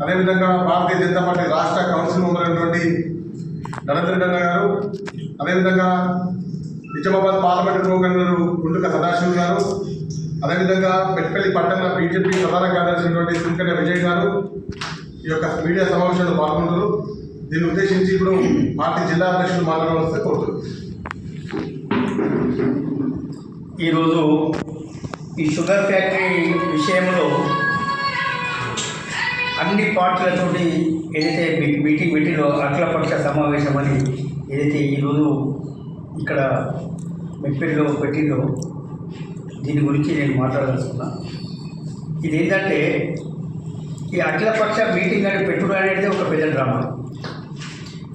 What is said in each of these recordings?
అదేవిధంగా భారతీయ జనతా పార్టీ రాష్ట్ర council member అయినటువంటి నరేంద్ర గంగ గారు అదేవిధంగా నిజామాబాద్ పార్లమెంట్ ప్రోగ్రామర్ గుండుక సదాశివ్ గారు అదేవిధంగా పెట్పల్లి పట్టణ బీజేపీ ప్రధాన కార్యదర్శి అయినటువంటి విజయ్ గారు ఈ యొక్క మీడియా సమావేశంలో పాల్గొన్నారు. దీన్ని ఉద్దేశించి ఇప్పుడు పార్టీ జిల్లా అధ్యక్షులు మాట్లాడవలసి కోరుతున్నారు ఈరోజు ఈ షుగర్ ఫ్యాక్టరీ విషయంలో అన్ని పార్టీలతోటి ఏదైతే మీ- మీటింగ్ పెట్టిందో అఖిలపక్ష సమావేశం అని ఏదైతే ఈరోజు ఇక్కడ మెప్పిడిలో పెట్టిందో దీని గురించి నేను మాట్లాడదలుచుకున్నా. ఇదేంటంటే ఈ అఖిలపక్ష మీటింగ్ అని పెట్టుడు అనేది ఒక పెద్ద డ్రామా.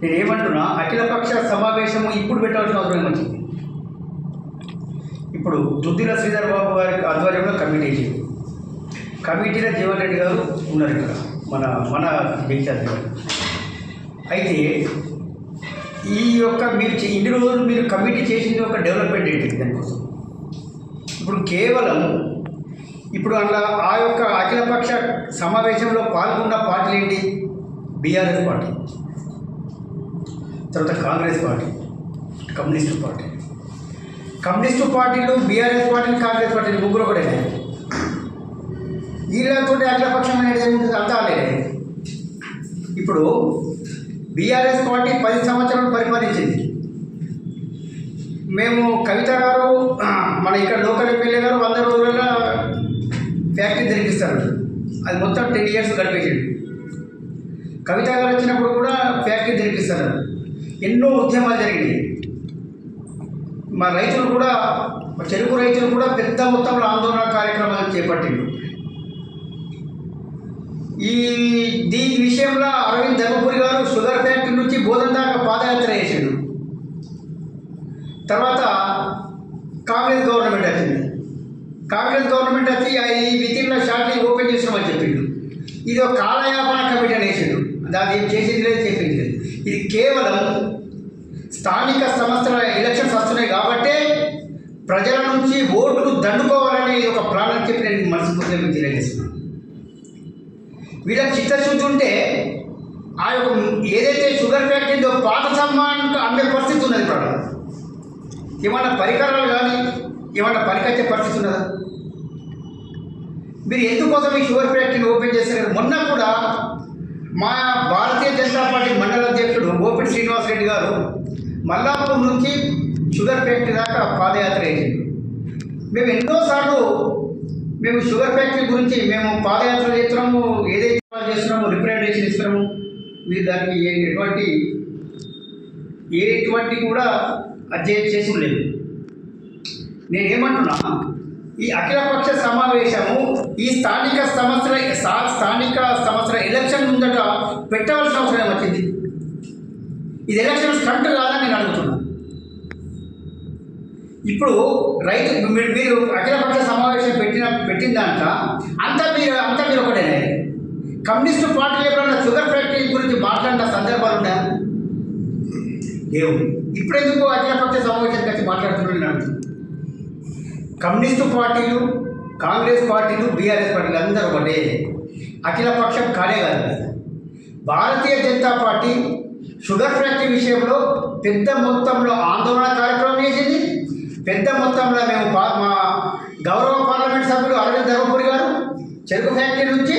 నేను ఏమంటున్నా అఖిలపక్ష సమావేశం ఇప్పుడు పెట్టాల్సిన అవసరం వచ్చింది ఇప్పుడు దుద్దిల శ్రీధర్ బాబు గారి ఆధ్వర్యంలో కమిటీ కమిటీలో జీవన్ రెడ్డి గారు ఉన్నారు ఇక్కడ. మన మన జగిత్యాల అయితే ఈ యొక్క మీరు చే- ఇన్ని రోజులు మీరు కమిటీ చేసింది ఒక డెవలప్మెంట్ ఏంటి దానికోసం? ఇప్పుడు కేవలం ఇప్పుడు అలా ఆ యొక్క అఖిలపక్ష సమావేశంలో పాల్గొన్న పార్టీలు ఏంటి? బీఆర్ఎస్ పార్టీ తర్వాత Congress party communist party. Communist పార్టీలు బీఆర్ఎస్ పార్టీలు కాంగ్రెస్ పార్టీలు ముగ్గురు ఒకటే వీళ్ళతో అఖిలపక్షం అనేది ఏముంటుంది అంతా లేదు ఇప్పుడు బీఆర్ఎస్ పార్టీ పది సంవత్సరాలు పరిపాలించింది. మేము కవిత గారు మన ఇక్కడ లోకల్ ఎమ్మెల్యే గారు వంద రోజులలో ఫ్యాక్టరీ తెరిపిస్తారు అది మొత్తం టెన్ ఇయర్స్ గడిపేసింది కవిత గారు వచ్చినప్పుడు కూడా ఫ్యాక్టరీ తెరిపిస్తారు ఎన్నో ఉద్యమాలు జరిగినాయి. మా రైతులు కూడా మా చెరుకు రైతులు కూడా పెద్ద మొత్తంలో ఆందోళన కార్యక్రమాలు చేపట్టిండు ఈ దీని విషయంలో అరవింద్ ధర్మపురి గారు షుగర్ ఫ్యాక్టరీ నుంచి బోధన దాకా పాదయాత్ర చేసిండు. తర్వాత కాంగ్రెస్ గవర్నమెంట్ వచ్చింది. కాంగ్రెస్ గవర్నమెంట్ వచ్చి ఈ వితిన్ల షార్ట్ని ఓపెన్ చేసినామని చెప్పిండు. ఇది ఒక కాలయాపన కమిటీ అనేసిండు దాన్ని ఏం చేసేది లేదు చెప్పింది లేదు. ఇది కేవలం స్థానిక సంస్థల ఎలక్షన్స్ వస్తున్నాయి కాబట్టే ప్రజల నుంచి ఓట్లు దండుకోవాలని ఒక ప్రాణం చెప్పి నేను మనస్ఫూర్తిగా తెలియజేస్తున్నాను వీళ్ళకి చిత్తశుద్ధి ఉంటే ఆ యొక్క ఏదైతే షుగర్ ఫ్యాక్టరీతో పాత సమ్మాన్ అమ్మే పరిస్థితి ఉన్నది ఇప్పుడు. ఏమన్నా పరికరాలు కానీ ఏమన్నా పనికొచ్చే పరిస్థితి ఉన్నదా? మీరు ఎందుకోసం ఈ షుగర్ ఫ్యాక్టరీని ఓపెన్ చేశారు? మొన్న కూడా మా భారతీయ జనతా పార్టీ మండల అధ్యక్షుడు గోపిడి శ్రీనివాసరెడ్డి గారు మల్లాపూర్ నుంచి షుగర్ ఫ్యాక్టరీ దాకా పాదయాత్ర వేసింది మేము ఎన్నోసార్లు మేము షుగర్ ఫ్యాక్టరీ గురించి మేము పాదయాత్ర చేస్తున్నాము ఏదైతే చేస్తున్నాము రిప్రజెంటేషన్ ఇస్తున్నాము. మీరు దానికి ఏ- ఎటువంటి ఏ ఎటువంటి కూడా అధ్యయనం చేసి లేదు. నేనేమంటున్నా ఈ అఖిలపక్ష సమావేశము ఈ స్థానిక సంవత్సర స్థానిక సంవత్సర ఎలక్షన్ ముందట పెట్టవలసిన అవసరం వచ్చింది ఇది ఎలక్షన్ స్టంట్ కాదని నేను అడుగుతున్నాను ఇప్పుడు రైతు మీరు మీరు అఖిలపక్ష సమావేశం పెట్టిన పెట్టిన దాంట్లో అంతా మీరు అంతా మీరు ఒకటేనే కమ్యూనిస్టు పార్టీలు ఎప్పుడన్నా షుగర్ ఫ్యాక్టరీ గురించి మాట్లాడిన సందర్భాలు ఉన్నాయా లేవు. ఇప్పుడెందుకు అఖిలపక్ష సమావేశానికి వచ్చి మాట్లాడుతున్నాను కమ్యూనిస్టు పార్టీలు కాంగ్రెస్ పార్టీలు బీఆర్ఎస్ పార్టీలు అందరూ ఒకటే. అఖిలపక్షం కానే కాదు. Bharatiya Janata party sugar factory విషయంలో పెద్ద మొత్తంలో ఆందోళన కార్యక్రమం చేసింది పెద్ద మొత్తంలో మేము పా- మా గౌరవ పార్లమెంట్ సభ్యులు అరవింద్ ధర్మపురి గారు చెరుకు ఫ్యాక్టరీ నుంచి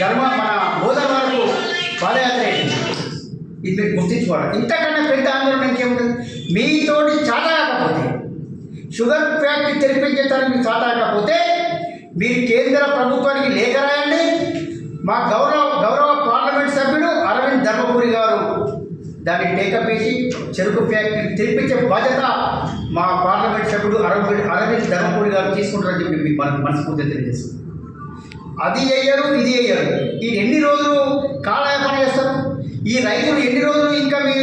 ధర్మ మన గోదావరి వరకు పాదయాత్ర ఇది మీరు గుర్తించుకోవాలి. ఇంతకన్నా పెద్ద ఆందోళన ఇంకేముంటుంది? మీతోటి చాట కాకపోతే షుగర్ ఫ్యాక్టరీ తెరిపించేదానికి మీకు చాట కాకపోతే మీరు కేంద్ర ప్రభుత్వానికి లేఖ రాయండి. మా గౌరవ గౌరవ పార్లమెంట్ సభ్యుడు అరవింద్ ధర్మపురి గారు దాన్ని టేకప్ చేసి చెరుకు ఫ్యాక్టరీ తెరిపించే బాధ్యత మా పార్లమెంట్ సభ్యుడు అరవింద్ అరవింద్ ధర్మపురి గారు తీసుకుంటారని చెప్పి మీకు మన మనస్ఫూర్తిగా తెలియజేస్తుంది అది అయ్యారు ఇది అయ్యారు ఈ ఎన్ని రోజులు కాలయాపన చేస్తారు? ఈ రైతులు ఎన్ని రోజులు ఇంకా మీ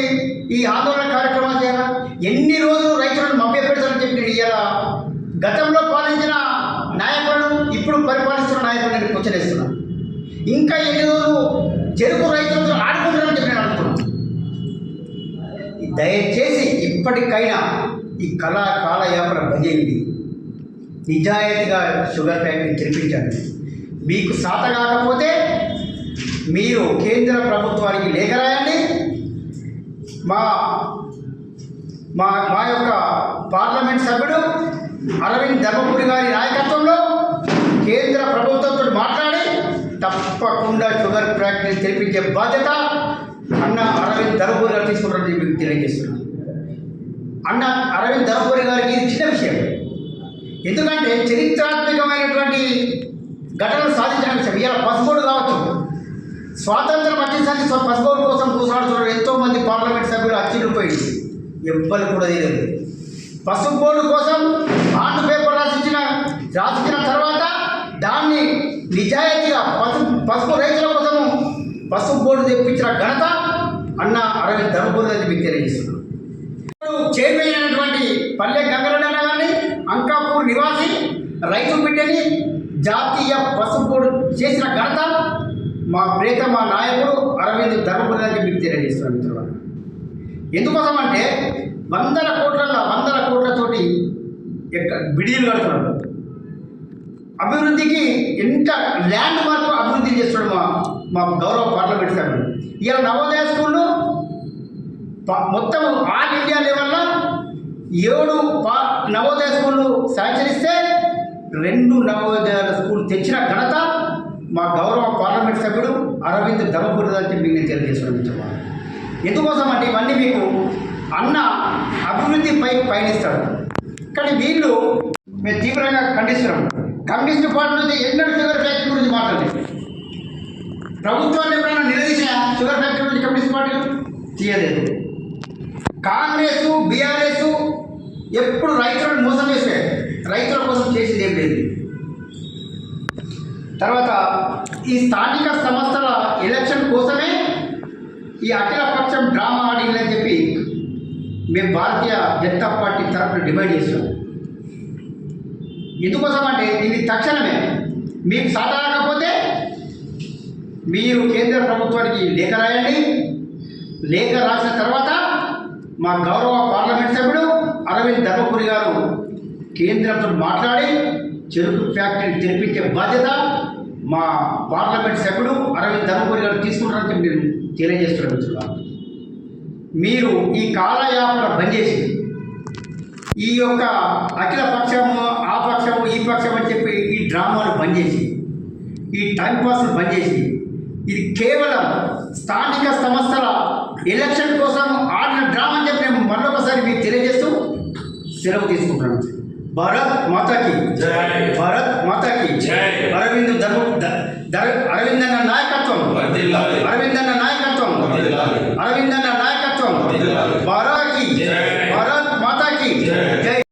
ఈ ఆందోళన కార్యక్రమాలు చేయాలా? ఎన్ని రోజులు రైతులను మభ్యపెడతారని చెప్పి నేను ఇలా గతంలో పాలించిన నాయకులను ఇప్పుడు పరిపాలిస్తున్న నాయకులను నేను క్వశ్చన్ ఇంకా ఎన్ని రోజులు చెరుకు రైతులతో ఆడుకుంటారని చెప్పి నేను అనుకున్నాను దయచేసి ఇప్పటికైనా ఈ కళా కాలయాపన భజేయండి నిజాయితీగా షుగర్ ఫ్యాక్టరీ తెరిపించండి మీకు సాత కాకపోతే మీరు కేంద్ర ప్రభుత్వానికి లేఖ రాయండి మా మా మా యొక్క పార్లమెంట్ సభ్యుడు అరవింద్ ధర్మపురి గారి నాయకత్వంలో కేంద్ర ప్రభుత్వంతో మాట్లాడి తప్పకుండా షుగర్ ఫ్యాక్టరీ తెరిపించే బాధ్యత అన్న అరవింద్ ధర్మపురి గారు తీసుకుంటారని మీకు తెలియజేస్తున్నాను. అన్న అరవింద్ ధర్మపురి గారికి ఇది చిన్న విషయం. ఎందుకంటే చరిత్రాత్మకమైనటువంటి ఘటనలు సాధించిన విషయం ఇవాళ పసుపోడు కావచ్చు స్వాతంత్రం వచ్చేసరికి పసుపోడు కోసం కూసాడుతున్న ఎంతోమంది పార్లమెంట్ సభ్యులు అచ్చిడిపోయింది ఎవ్వరు కూడా తెలియదు. పసుపు బోర్డు కోసం బాండ్ పేపర్ రాసిచ్చిన రాసిచ్చిన తర్వాత దాన్ని నిజాయితీగా పసుపు పసుపు రైతుల కోసము పసుపు బోర్డు తెప్పించిన ఘనత అన్న అరవింద్ ధర్మపురి అని మీకు తెలియజేస్తున్నాను చైర్మన్ అయినటువంటి పల్లె గంగరెడ్డి అన్న గారిని అంకాపూర్ నివాసి రైతు బిడ్డని జాతీయ పసుపు చేసిన ఘనత మా ప్రేత మా నాయకుడు అరవింద్ ధర్మపురానికి అని మీకు తెలియజేస్తున్నాను ఎందుకోసం అంటే వందల కోట్ల వందల కోట్లతోటి ఎక్క బిడీలు కడుతున్నాడు అభివృద్ధికి ఎంత ల్యాండ్ మార్క్ అభివృద్ధి చేస్తున్నాడు మా మా గౌరవ పార్లమెంట్ సభ్యుడు. ఇలా నవోదయ స్కూల్లో ప- మొత్తం ఆల్ ఇండియా లెవెల్లో ఏడు పా నవోదయ స్కూళ్ళు శాంక్షన్ ఇస్తే రెండు నవోదయాల స్కూల్ తెచ్చిన ఘనత మా గౌరవ పార్లమెంట్ సభ్యుడు అరవింద్ ధర్మపురి అని మీకు నేను తెలియజేస్తున్నాను ఎందుకోసం అంటే ఇవన్నీ మీకు అన్న అభివృద్ధి పై పయనిస్తాడు. కానీ వీళ్ళు మేము తీవ్రంగా ఖండిస్తున్నాం. కమ్యూనిస్ట్ పార్టీ నుంచి ఎన్నడూ షుగర్ ఫ్యాక్టరీ గురించి మాట్లాడలేదు. ప్రభుత్వాన్ని ఎప్పుడైనా నిలదీసిన షుగర్ ఫ్యాక్టరీ గురించి కమ్యూనిస్ట్ పార్టీ తీయలేదు. కాంగ్రెస్ బీఆర్ఎస్ ఎప్పుడు రైతులను మోసం చేసే రైతుల కోసం చేసింది ఏం లేదు. తర్వాత ఈ స్థానిక సంస్థల ఎలక్షన్ కోసమే ఈ అఖిల పక్షం డ్రామా ఆడిందని చెప్పి మేము భారతీయ జనతా పార్టీ తరఫున డిమాండ్ చేసాం ఎందుకోసం అంటే ఇది తక్షణమే మీకు సాధారణకపోతే మీరు కేంద్ర ప్రభుత్వానికి లేఖ రాయండి లేఖ రాసిన తర్వాత మా గౌరవ పార్లమెంట్ సభ్యుడు అరవింద్ ధర్మపురి గారు కేంద్రంతో మాట్లాడి చెరుకు ఫ్యాక్టరీ తెరిపించే బాధ్యత మా పార్లమెంట్ సభ్యుడు అరవింద్ ధర్మపురి గారు తీసుకుంటారని చెప్పి నేను తెలియజేస్తున్నాను మీరు ఈ కాలయాపన బంద్ చేసి ఈ యొక్క అఖిల పక్షము ఆ పక్షము ఈ పక్షం అని చెప్పి ఈ డ్రామాలు బంద్ చేసి ఈ టైంపాస్ను బంద్ చేసి ఇది కేవలం స్థానిక సంస్థల ఎలక్షన్ కోసం ఆడిన డ్రామా అని చెప్పి నేను మరొకసారి మీకు తెలియజేస్తూ సెలవు తీసుకుంటున్నాను. భారత్ మాతాకి భారత్ మాతాకి అరవింద్ ధర్మ అరవింద్ అన్న నాయకత్వం. అరవింద్ అన్న నాయకత్వం. అరవింద్ అన్న నాయకత్వం. భారత్కి భారత్ మాతాకి జై.